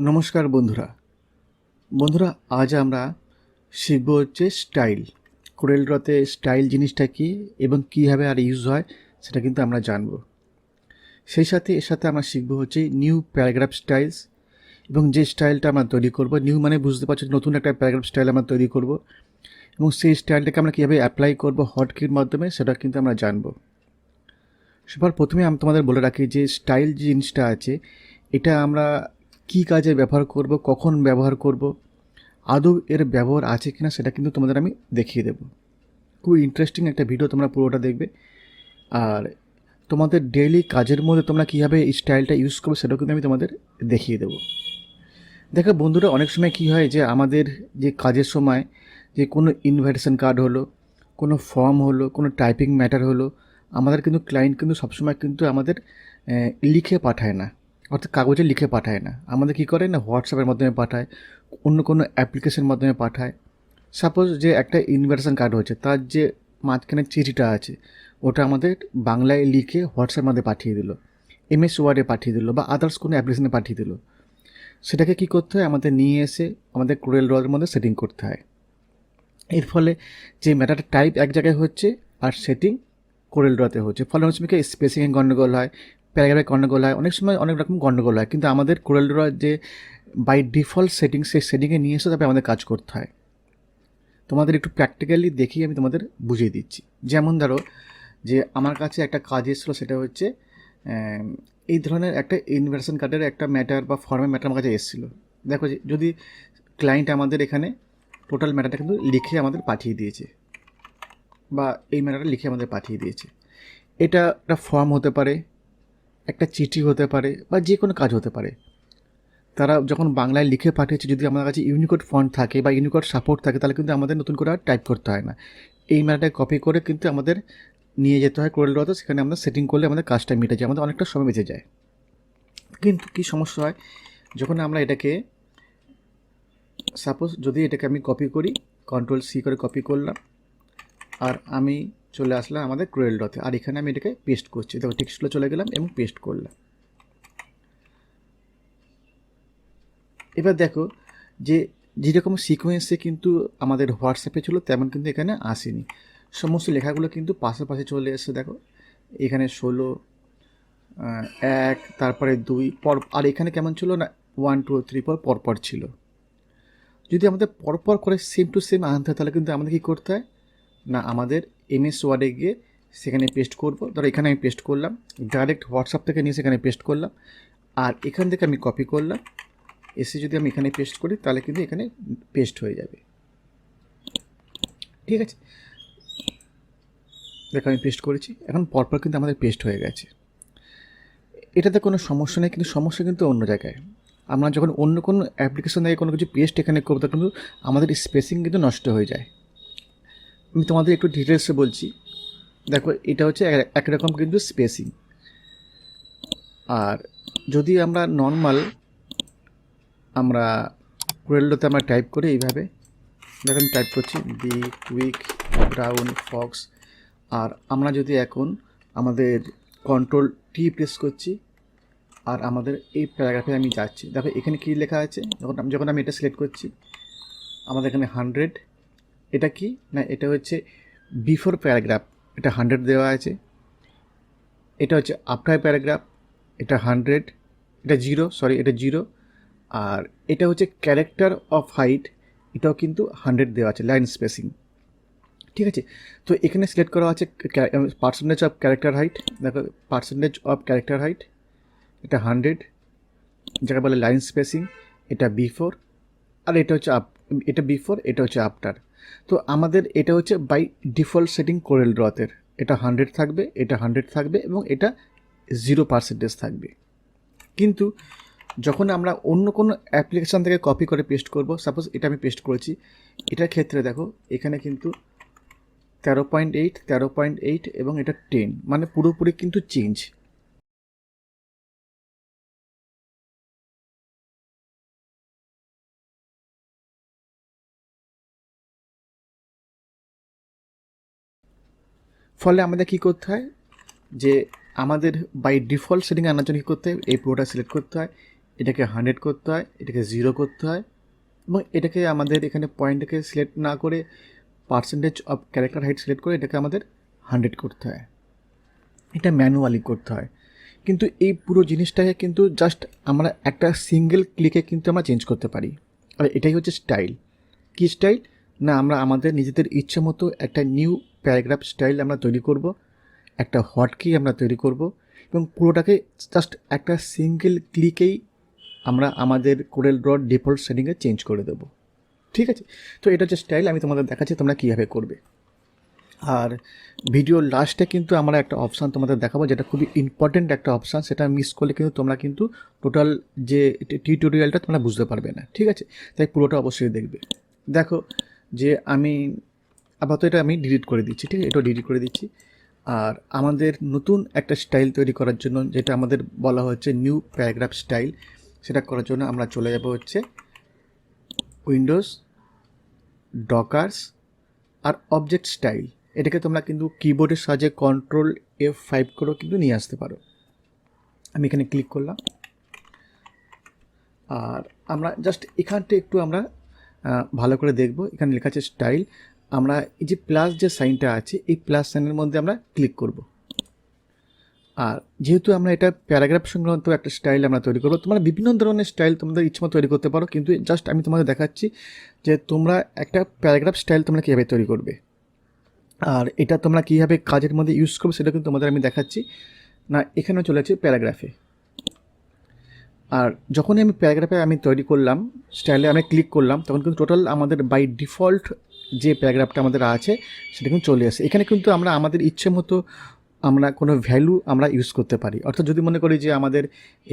নমস্কার বন্ধুরা। বন্ধুরা, আজ আমরা শিখব হচ্ছে স্টাইল। কোরেল ড্রতে স্টাইল জিনিসটা কী এবং কীভাবে আর ইউজ হয় সেটা কিন্তু আমরা জানব। সেই সাথে এর সাথে আমরা শিখব হচ্ছে নিউ প্যারাগ্রাফ স্টাইলস এবং যে স্টাইলটা আমরা তৈরি করব। নিউ মানে বুঝতে পারছ নতুন একটা প্যারাগ্রাফ স্টাইল আমরা তৈরি করব এবং সেই স্টাইলটাকে আমরা কীভাবে অ্যাপ্লাই করব হটকির মাধ্যমে সেটা কিন্তু আমরা জানব। সবার প্রথমে আমি তোমাদের বলে রাখি যে স্টাইল জিনিসটা আছে, এটা আমরা কী কাজে ব্যবহার করব, কখন ব্যবহার করব, আদৌ এর ব্যবহার আছে কি না সেটা কিন্তু তোমাদের আমি দেখিয়ে দেব। খুব ইন্টারেস্টিং একটা ভিডিও তোমরা পুরোটা দেখবে। আর তোমাদের ডেইলি কাজের মধ্যে তোমরা কীভাবে এই স্টাইলটা ইউজ করবে সেটাও কিন্তু আমি তোমাদের দেখিয়ে দেবো। দেখো বন্ধুরা, অনেক সময় কী হয় যে আমাদের যে কাজের সময় যে কোনো ইনভাইটেশন কার্ড হলো, কোনো ফর্ম হলো, কোনো টাইপিং ম্যাটার হলো, আমাদের কিন্তু ক্লায়েন্ট কিন্তু সবসময় কিন্তু আমাদের লিখে পাঠায় না। অর্থাৎ কাগজে লিখে পাঠায় না। আমাদের কী করে না হোয়াটসঅ্যাপের মাধ্যমে পাঠায়, অন্য কোনো অ্যাপ্লিকেশনের মাধ্যমে পাঠায়। সাপোজ যে একটা ইনভিটেশন কার্ড হচ্ছে তার যে মাঝখানে চিঠিটা আছে, ওটা আমাদের বাংলায় লিখে হোয়াটসঅ্যাপের মধ্যে পাঠিয়ে দিল। এমএস ওয়ার্ডে পাঠিয়ে দিল বা আদার্স কোনো অ্যাপ্লিকেশনে পাঠিয়ে দিল। সেটাকে কী করতে হয়? আমাদের নিয়ে এসে আমাদের ক্রুয়েল ড্রয়ের মধ্যে সেটিং করতে হয়। এর ফলে যে ম্যাটারটা টাইপ এক জায়গায় হচ্ছে, আর সেটিং কোরেল ড্রতে হচ্ছে। ফলে অনেক সময় স্পেসিংয়ে গণ্ডগোল হয় প্যারাগ্রাফে গণ্ডগোল হয়, অনেক সময় অনেক রকম গণ্ডগোল হয়, কিন্তু আমাদের কোরেল ড্র যে বাই ডিফল্ট সেটিং সেই সেটিংয়ে নিয়ে এসে তবে আমাদের কাজ করতে হয়। তোমাদের একটু প্র্যাকটিক্যালি দেখিয়ে আমি তোমাদের বুঝিয়ে দিচ্ছি। যেমন ধরো যে আমার কাছে একটা কাজ এসেছিল, সেটা হচ্ছে এই ধরনের একটা ইনভার্সন কার্ডের একটা ম্যাটার বা ফর্মে ম্যাটার আমার কাছে এসেছিল। দেখো যে যদি ক্লায়েন্ট আমাদের এখানে টোটাল ম্যাটারটা কিন্তু লিখে আমাদের পাঠিয়ে দিয়েছে, বা এই ম্যাটারটা লিখে আমাদের পাঠিয়ে দিয়েছে। এটা একটা ফর্ম হতে পারে একটা চিঠি হতে পারে বা যে কোনো কাজ হতে পারে। তারা যখন বাংলায় লিখে পাঠিয়েছে, যদি আমাদের কাছে ইউনিকোড ফন্ট থাকে বা ইউনিকোড সাপোর্ট থাকে, তাহলে কিন্তু আমাদের নতুন করে আর টাইপ করতে হয় না। এই ম্যাটারটা কপি করে কিন্তু আমাদের নিয়ে যেতে হয় কোরেল ড্রতে সেখানে আমরা সেটিং করলে আমাদের কাজটা মিটে যায়, আমাদের অনেকটা সময় বেঁচে যায়। কিন্তু কী সমস্যা হয়, যখন আমরা এটাকে সাপোজ যদি এটাকে আমি কপি করি কন্ট্রোল সি করে কপি করলাম, আর আমি চলে আসলাম আমাদের ক্রুয়েল ডতে আর এখানে আমি এটাকে পেস্ট করছি। দেখো টেক্সটগুলো চলে গেলাম এবং পেস্ট করলাম। এবার দেখো যে, যেরকম সিকোয়েন্সে কিন্তু আমাদের হোয়াটসঅ্যাপে ছিল, তেমন কিন্তু এখানে আসেনি। সমস্ত লেখাগুলো কিন্তু পাশাপাশি চলে এসেছে, দেখো। এখানে ষোলো এক, তারপরে দুই, পর, আর এখানে কেমন ছিল না ওয়ান টু থ্রি পর পরপর ছিল। যদি আমাদের পরপর করে সেম টু সেম আনতে হয় তাহলে কিন্তু আমাদের কী করতে হয়? না, আমাদের এমএস ওয়ার্ডে গিয়ে সেখানে পেস্ট করব। ধরো এখানে আমি পেস্ট করলাম ডাইরেক্ট হোয়াটসঅ্যাপ থেকে নিয়ে সেখানে পেস্ট করলাম, আর এখান থেকে আমি কপি করলাম। এসে যদি আমি এখানে পেস্ট করি, তাহলে কিন্তু এখানে পেস্ট হয়ে যাবে। ঠিক আছে? দেখো আমি পেস্ট করেছি, এখন পরপর কিন্তু আমাদের পেস্ট হয়ে গেছে। এটাতে কোনো সমস্যা নেই, কিন্তু সমস্যা কিন্তু অন্য জায়গায়। আমরা যখন অন্য কোনো অ্যাপ্লিকেশন থেকে কোনো কিছু পেস্ট এখানে করব কিন্তু আমাদের স্পেসিং কিন্তু নষ্ট হয়ে যায়। আমি তোমাদের একটু ডিটেলসে বলছি। দেখো, এটা হচ্ছে এক- একরকম কিন্তু স্পেসিং আর যদি আমরা নর্মাল আমরা কুয়েলডোতে আমরা টাইপ করি এইভাবে। দেখো, আমি টাইপ করছি বি কুইক ব্রাউন ফক্স আর আমরা যদি এখন আমাদের কন্ট্রোল টি প্রেস করছি, আর আমাদের এই প্যারাগ্রাফে আমি যাচ্ছি। দেখো, এখানে কী লেখা আছে? যখন যখন আমি এটা সিলেক্ট করছি, আমাদের এখানে হান্ড্রেড এটা কি? না, এটা হচ্ছে বিফোর প্যারাগ্রাফ এটা হান্ড্রেড দেওয়া আছে। এটা হচ্ছে আফটার প্যারাগ্রাফ এটা হান্ড্রেড এটা জিরো সরি এটা জিরো আর এটা হচ্ছে ক্যারেক্টার অফ হাইট এটাও কিন্তু হান্ড্রেড দেওয়া আছে লাইন স্পেসিং ঠিক আছে? তো এখানে সিলেক্ট করা আছে পার্সেন্টেজ অফ ক্যারেক্টার হাইট দেখো পার্সেন্টেজ অফ ক্যারেক্টার হাইট এটা হান্ড্রেড যাকে বলে লাইন স্পেসিং এটা বিফোর আর এটা হচ্ছে আপ এটা বিফোর এটা হচ্ছে আফটার তো আমাদের এটা হচ্ছে বাই ডিফল্ট সেটিং কোরেল ড্রতের এটা হান্ড্রেড থাকবে, এটা হান্ড্রেড থাকবে এবং এটা জিরো পার্সেন্টেজ থাকবে। কিন্তু যখন আমরা অন্য কোনো অ্যাপ্লিকেশান থেকে কপি করে পেস্ট করব সাপোজ এটা আমি পেস্ট করেছি, এটার ক্ষেত্রে দেখো, এখানে কিন্তু তেরো পয়েন্ট এইট তেরো পয়েন্ট এইট এবং এটা টেন মানে পুরোপুরি কিন্তু চেঞ্জ ফলে আমাদের কী করতে হয়? যে আমাদের বাই ডিফল্ট সেটিং আনার জন্য কী করতে হয়? এই পুরোটা সিলেক্ট করতে হয়। এটাকে হান্ড্রেড করতে হয়। এটাকে জিরো করতে হয়। এবং এটাকে আমাদের এখানে পয়েন্টটাকে সিলেক্ট না করে percentage of character height select করে এটাকে আমাদের হান্ড্রেড করতে হয়। এটা ম্যানুয়ালি করতে হয়। কিন্তু এই পুরো জিনিসটাকে কিন্তু জাস্ট আমরা একটা সিঙ্গেল ক্লিকে কিন্তু আমরা চেঞ্জ করতে পারি। আর এটাই হচ্ছে স্টাইল কী স্টাইল না, আমরা আমাদের নিজেদের ইচ্ছে মতো একটা নিউ প্যারাগ্রাফ স্টাইল আমরা তৈরি করব, একটা হটকি আমরা তৈরি করব এবং পুরোটাকে জাস্ট একটা সিঙ্গেল ক্লিকেই আমরা আমাদের কোরেল ড্র ডিফল্ট সেটিংয়ে চেঞ্জ করে দেবো। ঠিক আছে? তো এটা হচ্ছে স্টাইল আমি তোমাদের দেখাচ্ছি, তোমরা কীভাবে করবে? আর ভিডিও লাস্টে কিন্তু আমরা একটা অপশান তোমাদের দেখাবো, যেটা খুবই ইম্পর্টেন্ট একটা অপশান সেটা মিস করলে কিন্তু তোমরা কিন্তু টোটাল যে টিউটোরিয়ালটা তোমরা বুঝতে পারবে না। ঠিক আছে? তাই পুরোটা অবশ্যই দেখবে। দেখো যে আমি, আপাতত এটা আমি ডিলিট করে দিচ্ছি, ঠিক আছে? এটা ডিলিট করে দিচ্ছি। আর আমাদের নতুন একটা স্টাইল তৈরি করার জন্য যেটা আমাদের বলা হচ্ছে নিউ প্যারাগ্রাফ স্টাইল সেটা করার জন্য আমরা চলে যাব হচ্ছে উইন্ডোজ ডকার্স আর অবজেক্ট স্টাইল এটাকে তোমরা কিন্তু কিবোর্ডের সাহায্যে কন্ট্রোল এফ ফাইভ করেও কিন্তু নিয়ে আসতে পারো। আমি এখানে ক্লিক করলাম। আর আমরা জাস্ট এখানটা একটু আমরা ভালো করে দেখব। এখানে লেখা আছে স্টাইল আমরা এই যে প্লাস যে সাইনটা আছে, এই প্লাস সাইনের মধ্যে আমরা ক্লিক করব। আর যেহেতু আমরা এটা প্যারাগ্রাফ সংক্রান্ত একটা স্টাইল আমরা তৈরি করব, তোমরা বিভিন্ন ধরনের স্টাইল তোমাদের ইচ্ছে তৈরি করতে পারো, কিন্তু জাস্ট আমি তোমাদের দেখাচ্ছি যে তোমরা একটা প্যারাগ্রাফ স্টাইল তোমরা কীভাবে তৈরি করবে। আর এটা তোমরা কীভাবে কাজের মধ্যে ইউজ করবে সেটা কিন্তু তোমাদের আমি দেখাচ্ছি। না এখানে চলে আছে প্যারাগ্রাফে আর যখনই আমি প্যারাগ্রাফে আমি তৈরি করলাম স্টাইলে আমি ক্লিক করলাম, তখন কিন্তু টোটাল আমাদের বাই ডিফল্ট যে প্যারাগ্রাফটা আমাদের আছে, সেটা কিন্তু চলে আসে। এখানে কিন্তু আমরা আমাদের ইচ্ছে মতো আমরা কোনো ভ্যালু আমরা ইউজ করতে পারি। অর্থাৎ যদি মনে করি যে আমাদের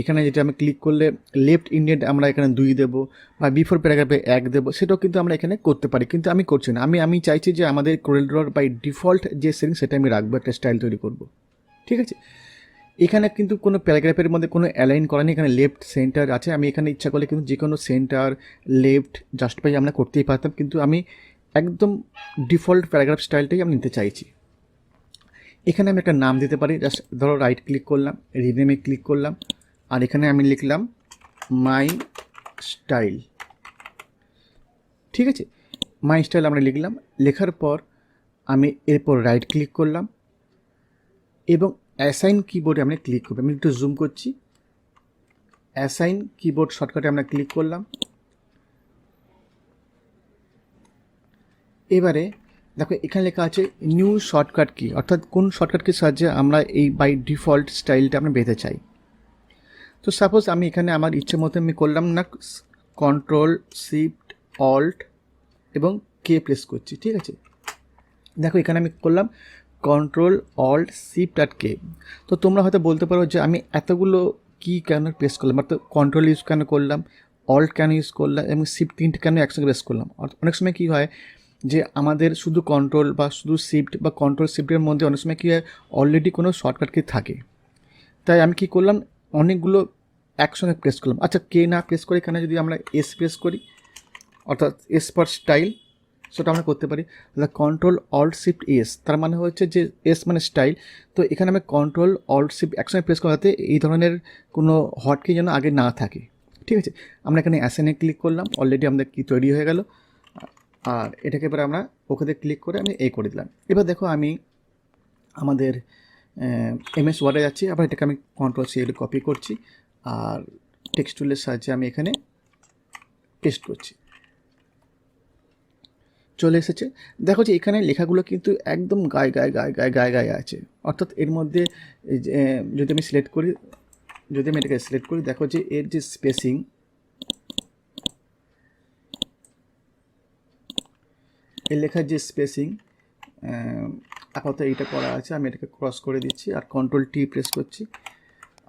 এখানে যেটা আমি ক্লিক করলে লেফট ইন্ডিয়ান আমরা এখানে দুই দেবো বা বিফোর প্যারাগ্রাফে এক দেবো, সেটাও কিন্তু আমরা এখানে করতে পারি, কিন্তু আমি করছি না। আমি আমি চাইছি যে আমাদের কোরেল ড্রর বাই ডিফল্ট যে সেটিং সেটা আমি রাখব, একটা স্টাইল তৈরি করব। ঠিক আছে? এখানে কিন্তু কোনো প্যারাগ্রাফের মধ্যে কোনো অ্যালাইন করা নেই, এখানে লেফট সেন্টার আছে। আমি এখানে ইচ্ছা করলে কিন্তু যে কোনো সেন্টার লেফট জাস্টিফাই আমরা করতেই পারতাম, কিন্তু আমি একদম ডিফল্ট প্যারাগ্রাফ স্টাইলটাই আমি নিতে চাইছি। এখানে আমি একটা নাম দিতে পারি জাস্ট ধরো রাইট ক্লিক করলাম রিনেমে ক্লিক করলাম, আর এখানে আমি লিখলাম মাই স্টাইল ঠিক আছে? মাই স্টাইল আমরা লিখলাম, লেখার পর আমি এরপর রাইট ক্লিক করলাম, এবং অ্যাসাইন কিবোর্ডে আমরা ক্লিক করব। আমি একটু জুম করছি। অ্যাসাইন কিবোর্ড শর্টকাটে আমরা ক্লিক করলাম। এবারে দেখো, এখানে লেখা আছে নিউ শর্টকাট কি অর্থাৎ কোন শর্টকাট কি সাহায্যে আমরা এই বাই ডিফল্ট স্টাইলটা আমরা বেঁধে চাই। তো সাপোজ আমি এখানে আমার ইচ্ছে মতো আমি করলাম না কন্ট্রোল শিফট অল্ট এবং কে প্রেস করছি, ঠিক আছে? দেখো, এখানে আমি করলাম কন্ট্রোল অল্ট শিফট আর কে তো তোমরা হয়তো বলতে পারো যে আমি এতগুলো কি কেন প্রেস করলাম? অর্থাৎ কন্ট্রোল ইউজ কেন করলাম? অল্ট কেন ইউজ করলাম? এবং শিফট তিনটে কেন একসঙ্গে প্রেস করলাম? অনেক সময় কী হয় যে আমাদের শুধু কন্ট্রোল বা শুধু শিফট বা কন্ট্রোল শিফটের মধ্যে অনেক সময় কী হয় অলরেডি কোনো শর্টকাট কি থাকে। তাই আমি কি করলাম? অনেকগুলো একসঙ্গে প্রেস করলাম। আচ্ছা কে না প্রেস করে কেন যদি আমরা এস প্রেস করি? অর্থাৎ এস ফর স্টাইল সেটা আমরা করতে পারি। তাহলে কন্ট্রোল অল্ট শিফট এস তার মানে হচ্ছে যে এস মানে স্টাইল তো এখানে আমি কন্ট্রোল অল্ট শিফট একসঙ্গে প্রেস করাতে এই ধরনের কোনো হটকি যেন আগে না থাকে। ঠিক আছে? আমরা এখানে অ্যাসেনে ক্লিক করলাম। অলরেডি আমাদের কি তৈরি হয়ে গেল। আর এটাকে এবার আমরা ওখানে ক্লিক করে আমি এ করে দিলাম। এবার দেখো আমি আমাদের এম এস ওয়ার্ডে যাচ্ছি। আবার এটাকে আমি কন্ট্রোল সি কপি করছি। আর টেক্সট টুলের সাহায্যে আমি এখানে পেস্ট করছি। চলে এসেছে। দেখো যে এখানে লেখাগুলো কিন্তু একদম গায়ে গায়ে গায়ে গায়ে গায়ে গায়ে আছে। অর্থাৎ এর মধ্যে যদি আমি সিলেক্ট করি, যদি আমি এটাকে সিলেক্ট করি, দেখো যে এর যে স্পেসিং এর লেখার যে স্পেসিং আপাতত এইটা করা আছে। আমি এটাকে ক্রস করে দিচ্ছি আর কন্ট্রোল টি প্রেস করছি।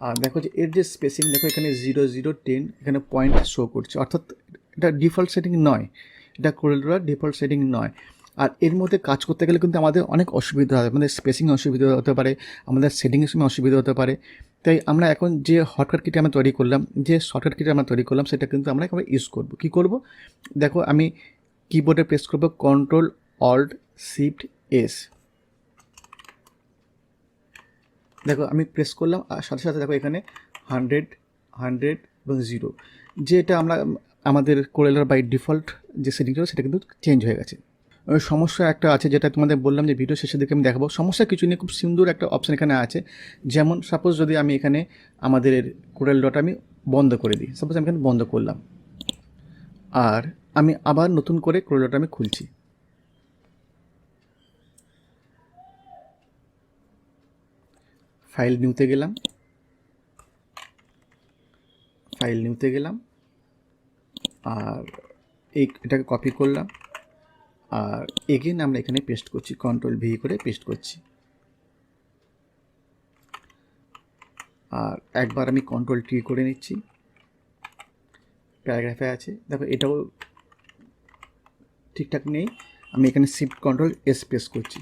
আর দেখো যে এর যে স্পেসিং দেখো এখানে জিরো জিরো টেন এখানে পয়েন্ট শো করছে। অর্থাৎ এটা ডিফল্ট সেটিং নয়। এটা কোরেলড্রার ডিফল্ট সেটিং নয়। আর এর মধ্যে কাজ করতে গেলে কিন্তু আমাদের অনেক অসুবিধা হয়। আমাদের স্পেসিং অসুবিধা হতে পারে, আমাদের সেটিংয়ের সময় অসুবিধা হতে পারে। তাই আমরা এখন যে হটকাট কিটি আমরা তৈরি করলাম, যে শর্টকাট কিটি আমরা তৈরি করলাম, সেটা কিন্তু আমরা এখন ইউজ করব। কী করব? দেখো, আমি কিবোর্ডে প্রেস করব কন্ট্রোল অল্ট শিফট এস দেখো, আমি প্রেস করলাম, আর সাথে সাথে দেখো এখানে হান্ড্রেড হান্ড্রেড এবং জিরো যেটা আমরা আমাদের কোরেলার বাই ডিফল্ট যে সেটিং ছিল সেটা কিন্তু চেঞ্জ হয়ে গেছে। সমস্যা একটা আছে যেটা তোমাদের বললাম যে ভিডিও শেষের দিকে আমি দেখাবো। সমস্যা কিছু নেই, খুব সুন্দর একটা অপশান এখানে আছে। যেমন সাপোজ যদি আমি এখানে আমাদের কোরেল ডট আমি বন্ধ করে দিই সাপোজ আমি এখানে বন্ধ করলাম। আর আমি আবার নতুন করে কোরেল ডট আমি খুলছি। ফাইল নিউতে গেলাম। ফাইল নিউতে গেলাম। আর এই এটাকে কপি করলাম। আর এগেন আমরা এখানে পেস্ট করছি কন্ট্রোল ভি করে পেস্ট করছি। আর একবার আমি কন্ট্রোল টি করে নিচ্ছি। প্যারাগ্রাফে আছে। দেখো এটাও ঠিকঠাক নেই। আমি এখানে শিফট কন্ট্রোল এস প্রেস করছি।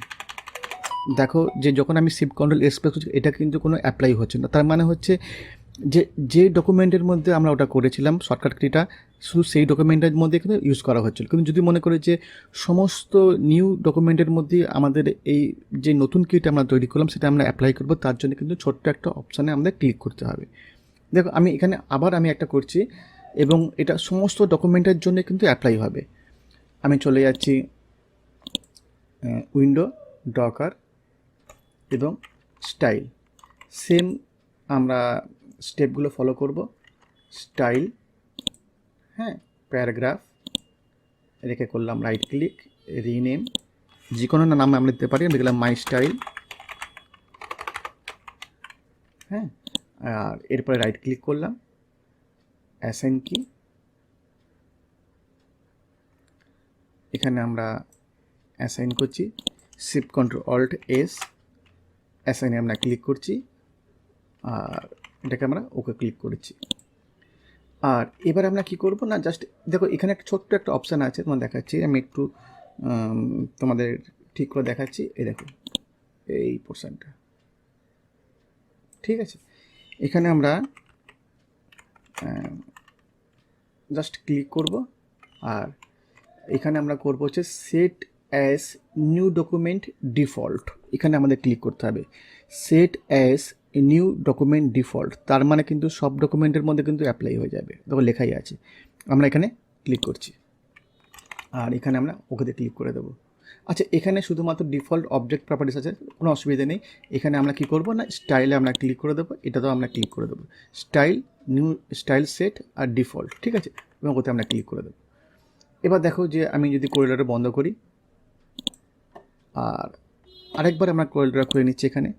দেখো যে যখন আমি শিফট কন্ট্রোল এস প্রেস করছি, এটা কিন্তু কোনো অ্যাপ্লাই হচ্ছে না। তার মানে হচ্ছে যে যে ডকুমেন্টের মধ্যে আমরা ওটা করেছিলাম শর্টকাট কিটা শুধু সেই ডকুমেন্টের মধ্যে কিন্তু ইউজ করা হচ্ছিল। কিন্তু যদি মনে করে যে সমস্ত নিউ ডকুমেন্টের মধ্যে আমাদের এই যে নতুন কিট আমরা তৈরি করলাম, সেটা আমরা অ্যাপ্লাই করব, তার জন্য কিন্তু ছোট্ট একটা অপশানে আমাদের ক্লিক করতে হবে। দেখো, আমি এখানে আবার আমি একটা করছি, এবং এটা সমস্ত ডকুমেন্টের জন্য কিন্তু অ্যাপ্লাই হবে। আমি চলে যাচ্ছি উইন্ডো ডকার এবং স্টাইল সেম আমরা স্টেপগুলো ফলো করব। স্টাইল হ্যাঁ প্যারাগ্রাফ রেখে করলাম রাইট ক্লিক রিনেম যে কোনো না নাম আমরা দিতে পারি, আমি দিলাম মাই স্টাইল হ্যাঁ আর এরপরে রাইট ক্লিক করলাম অ্যাসাইন কি এখানে আমরা অ্যাসাইন করছি শিফট কন্ট্রোল অল্ট এস অ্যাসাইনে আমরা ক্লিক করছি, আর এটাকে আমরা ওকে ক্লিক করেছি। আর এবার আমরা কি করব না জাস্ট দেখো, এখানে একটা ছোট্ট একটা অপশান আছে, তোমার দেখাচ্ছি, আমি একটু তোমাদের ঠিক করে দেখাচ্ছি। এই দেখো, এই পোর্শনটা ঠিক আছে? এখানে আমরা জাস্ট ক্লিক করব। আর এখানে আমরা করব হচ্ছে set as new document default এখানে আমাদের ক্লিক করতে হবে। Set as new document default তার মানে কিন্তু সব ডকুমেন্টের মধ্যে কিন্তু অ্যাপ্লাই হয়ে যাবে। দেখো লেখাই আছে। আমরা এখানে ক্লিক করছি। আর এখানে আমরা ওকেতে ক্লিক করে দেবো। আচ্ছা এখানে শুধুমাত্র ডিফল্ট অবজেক্ট প্রপার্টিস আছে, কোনো অসুবিধা নেই। এখানে আমরা কি করব না স্টাইলে আমরা ক্লিক করে দেবো, এটাতেও আমরা ক্লিক করে দেবো। স্টাইল নিউ স্টাইল সেট আর ডিফল্ট ঠিক আছে? এবং ওতে আমরা ক্লিক করে দেবো। এবার দেখো যে আমি যদি কোরিডোরটা বন্ধ করি, আর আরেকবার আমরা কোরিডোর খুলে নিচ্ছি এখানে।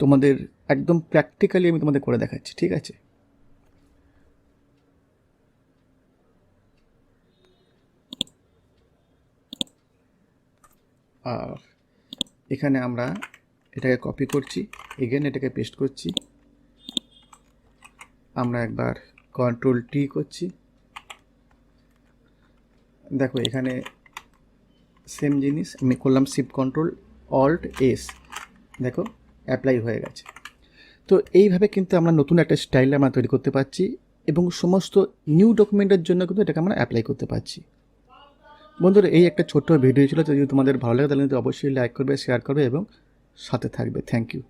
তোমাদের একদম প্র্যাকটিক্যালি আমি তোমাদের করে দেখাচ্ছি, ঠিক আছে? আর এখানে আমরা এটাকে কপি করছি এগেন এটাকে পেস্ট করছি। আমরা একবার কন্ট্রোল টি করছি। দেখো, এখানে সেম জিনিস, আমি করলাম শিফট কন্ট্রোল অল্ট এস দেখো। অ্যাপ্লাই হয়ে গেছে। তো এইভাবে কিন্তু আমরা নতুন একটা স্টাইল আমরা তৈরি করতে পারছি এবং সমস্ত নিউ ডকুমেন্টের জন্য কিন্তু এটাকে আমরা অ্যাপ্লাই করতে পারছি। বন্ধুরা, এই একটা ছোট্ট ভিডিও ছিল, যদি তোমাদের ভালো লাগে তাহলে কিন্তু অবশ্যই লাইক করবে শেয়ার করবে এবং সাথে থাকবে। Thank you